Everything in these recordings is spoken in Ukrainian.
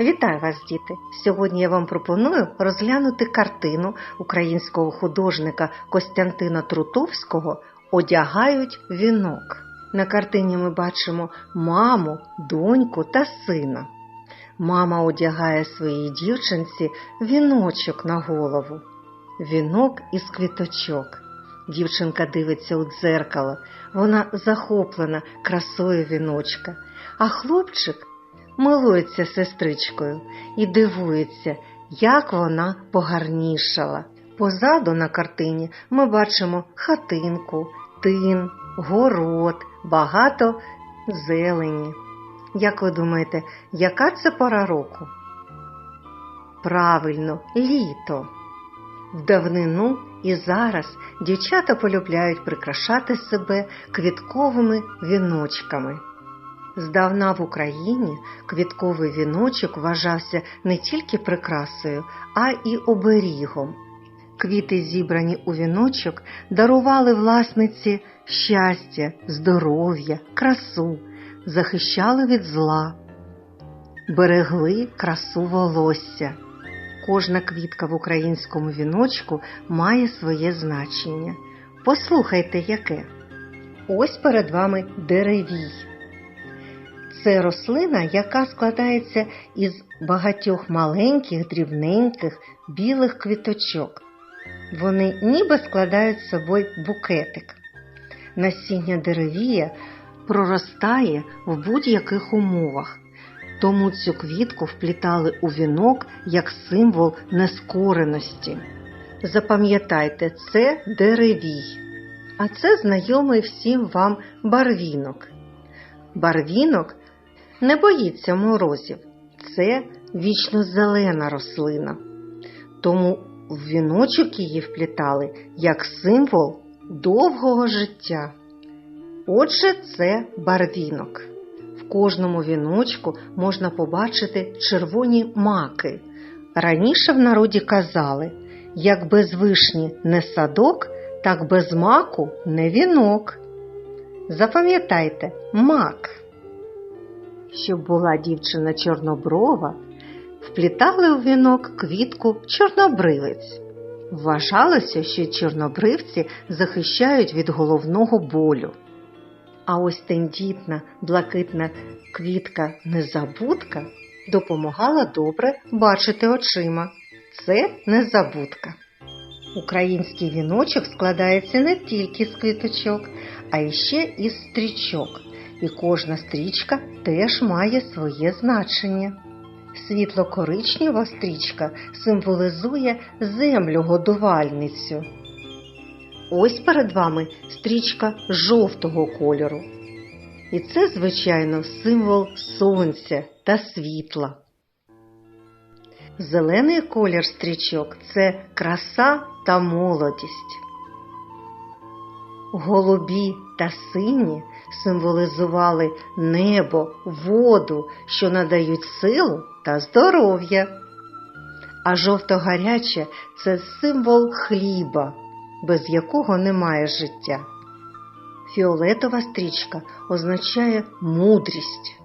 Вітаю вас, діти! Сьогодні я вам пропоную розглянути картину українського художника Костянтина Трутовського Одягають вінок. На картині ми бачимо маму, доньку та сина. Мама одягає своїй дівчинці віночок на голову. Вінок із квіточок. Дівчинка дивиться у дзеркало, вона захоплена красою віночка, а хлопчик милується сестричкою і дивується, як вона погарнішала. Позаду на картині ми бачимо хатинку, тин, город, багато зелені. Як ви думаєте, яка це пора року? Правильно, літо. В давнину і зараз дівчата полюбляють прикрашати себе квітковими віночками. Здавна в Україні квітковий віночок вважався не тільки прикрасою, а й оберігом. Квіти, зібрані у віночок, дарували власниці щастя, здоров'я, красу, захищали від зла, берегли красу волосся. Кожна квітка в українському віночку має своє значення. Послухайте, яке. Ось перед вами деревій. Це рослина, яка складається із багатьох маленьких, дрібненьких, білих квіточок. Вони ніби складають з собою букетик. Насіння деревія проростає в будь-яких умовах, тому цю квітку вплітали у вінок як символ нескореності. Запам'ятайте, це деревій, а це знайомий всім вам барвінок. Барвінок не боїться морозів, це вічно зелена рослина. Тому в віночок її вплітали як символ довгого життя. Отже, це барвінок. В кожному віночку можна побачити червоні маки. Раніше в народі казали, як без вишні не садок, так без маку не вінок. Запам'ятайте, мак. Щоб була дівчина чорноброва, вплітали у вінок квітку чорнобривець. Вважалося, що чорнобривці захищають від головного болю. А ось тендітна блакитна квітка незабудка допомагала добре бачити очима. Це незабудка. Український віночок складається не тільки з квіточок, а іще із стрічок, і кожна стрічка теж має своє значення. Світло-коричнева стрічка символізує землю годувальницю. Ось перед вами стрічка жовтого кольору. І це, звичайно, символ сонця та світла. Зелений колір стрічок це краса та молодість. Голубі та сині символізували небо, воду, що надають силу та здоров'я. А жовто-гаряче це символ хліба, без якого немає життя. Фіолетова стрічка означає мудрість.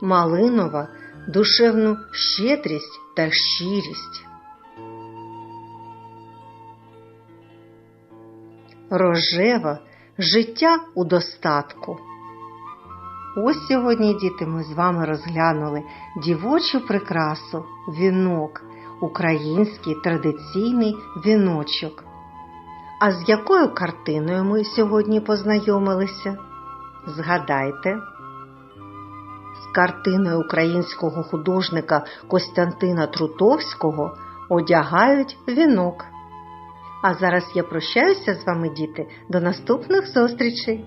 Малинова душевну щедрість та щирість. Рожева життя у достатку. Ось сьогодні, діти, ми з вами розглянули дівочу прикрасу, вінок, український традиційний віночок. А з якою картиною ми сьогодні познайомилися? Згадайте, з картиною українського художника Костянтина Трутовського одягають вінок. А зараз я прощаюся з вами, діти, до наступних зустрічей!